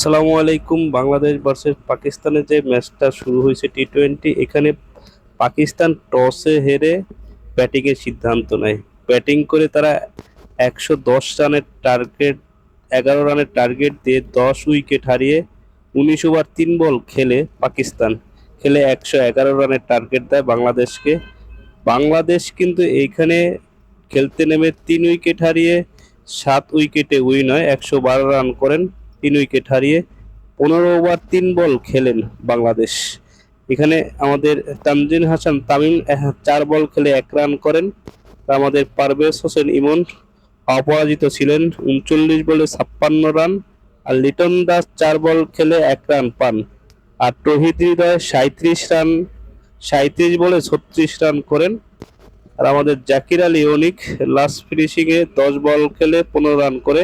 আসসালামু আলাইকুম। বাংলাদেশ ভার্সেস পাকিস্তানের যে ম্যাচটা শুরু হয়েছে টি টোয়েন্টি এখানে পাকিস্তান টসে হেরে ব্যাটিংয়ের সিদ্ধান্ত নেয়। ব্যাটিং করে তারা একশো দশ রানের টার্গেট এগারো রানের টার্গেট দিয়ে দশ উইকেট হারিয়ে উনিশ ওভার তিন বল খেলে পাকিস্তান। খেলে একশো এগারো রানের টার্গেট দেয় বাংলাদেশকে। বাংলাদেশ কিন্তু এইখানে খেলতে নেমে তিন উইকেট হারিয়ে সাত উইকেটে উইন হয়, একশো বারো রান করেন। তিন উইকেট হারিয়ে পনেরো ওভার তিন বল খেলেন বাংলাদেশ। এখানে আমাদের তানজিন হাসান তামিম চার বল খেলে এক রান করেন। আমাদের পারভেজ হোসেন ইমন অপরাজিত ছিলেন, উনচল্লিশ বলে ছাপ্পান্ন রান। আর লিটন দাস চার বল খেলে এক রান পান। আর তহিদ হৃদয় সাঁত্রিশ রান সাঁত্রিশ বলে ছত্রিশ রান করেন। আর আমাদের জাকির আলী অনিক, লাস্ট ফিনিশিংয়ে দশ বল খেলে পনেরো রান করে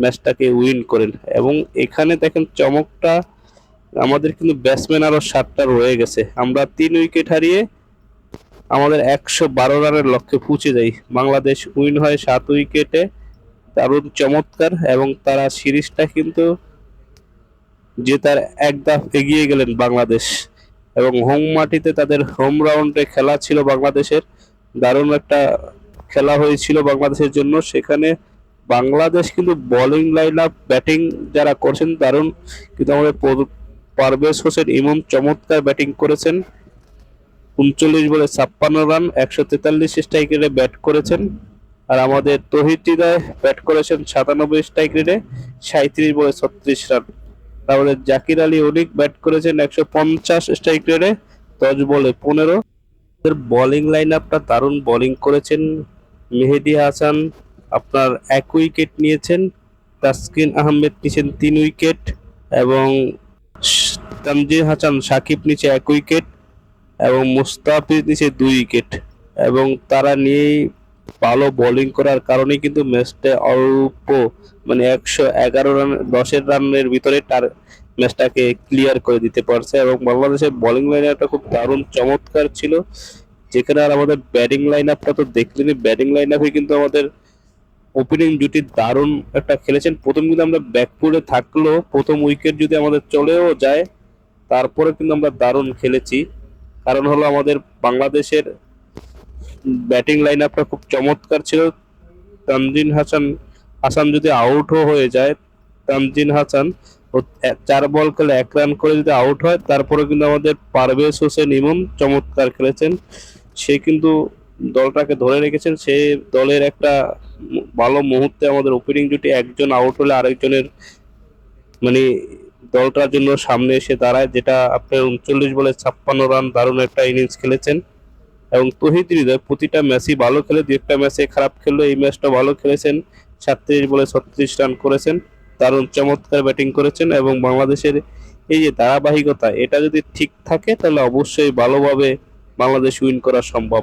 ম্যাচটাকে উইন করেন। এবং এখানে দেখেন চমকটা, আমাদের কিন্তু ব্যাটসম্যান আরও সাতটা রয়ে গেছে। আমরা তিন উইকেট হারিয়ে আমাদের একশো বারো রানের লক্ষ্যে পৌঁছে যাই। বাংলাদেশ উইন হয় সাত উইকেটে। দারুণ চমৎকার এবং তারা সিরিজটা কিন্তু যে তার এক ধাপ এগিয়ে গেলেন বাংলাদেশ। এবং হোম মাটিতে তাদের হোম রাউন্ডে খেলা ছিল বাংলাদেশের। দারুণ একটা খেলা হয়েছিল বাংলাদেশের জন্য। সেখানে বাংলাদেশ কিন্তু বোলিং লাইন আপ ব্যাটিং যারা করছেন দারুণ। কিন্তু আমাদের পারভেজ হোসেন ইমন চমৎকার ব্যাটিং করেছেন। উনচল্লিশ বলে ছাপ্পান্ন রান একশো তেতাল্লিশ স্ট্রাইক রেটে ব্যাট করেছেন। আর আমাদের তহিদ ব্যাট করেছেন সাতানব্বই স্ট্রাইক রেটে সাঁত্রিশ বলে ছত্রিশ রান তারপরে জাকির আলী অনিক ব্যাট করেছেন একশো পঞ্চাশ স্ট্রাইক রেটে দশ বলে পনেরো। বোলিং লাইন আপটা দারুণ বোলিং করেছেন। মেহেদি হাসান আপনার এক উইকেট নিয়েছেন, তাসকিন আহমেদ নিয়েছেন তিন উইকেট এবং তানজির হাসান সাকিব নিচে এক উইকেট এবং মুস্তাফিজ নিচে দুই উইকেট এবং তারা নিয়েই ভালো বোলিং করার কারণে কিন্তু ম্যাচটা অল্প মানে একশো এগারো রান, দশের রানের ভিতরে তার ম্যাচটাকে ক্লিয়ার করে দিতে পারছে এবং বাংলাদেশের বোলিং লাইন আপটা খুব দারুণ চমৎকার ছিল। যেখানে আর আমাদের ব্যাটিং লাইন আপটা তো দেখলেনি ব্যাটিং লাইন আপে কিন্তু আমাদের ওপেনিং জুটি দারুণ একটা খেলেছেন। প্রথম কিন্তু আমরা ব্যাকফুটে থাকলেও, প্রথম উইকেট যদি আমাদের চলেও যায়, তারপরে কিন্তু আমরা দারুণ খেলেছি। কারণ হলো আমাদের বাংলাদেশের ব্যাটিং লাইন আপটা খুব চমৎকার ছিল। তানজিন হাসান হাসান যদি আউটও হয়ে যায়, তানজিন হাসান চার বল খেলে এক রান করে যদি আউট হয়, তারপরে কিন্তু আমাদের পারভেজ হোসেন ইমন চমৎকার খেলেছেন। সে কিন্তু দলটাকে ধরে রেখেছেন, সে দলের একটা ভালো মুহূর্তে আমাদের ওপেনিং জুটি একজন আউট হলে আরেকজনের মানে দলটার জন্য সামনে এসে দাঁড়ায়, যেটা আপনার উনচল্লিশ বলে ছাপ্পান্ন রান দারুণ একটা ইনিংস খেলেছেন। এবং তহিদ হৃদয় প্রতিটা ম্যাচই ভালো খেলে, দু একটা ম্যাচে খারাপ খেললো এই ম্যাচটা ভালো খেলেছেন। সাতত্রিশ বলে ছত্রিশ রান করেছেন, দারুণ চমৎকার ব্যাটিং করেছেন এবং বাংলাদেশের এই যে ধারাবাহিকতা, এটা যদি ঠিক থাকে, তাহলে অবশ্যই ভালোভাবে বাংলাদেশ উইন করা সম্ভব।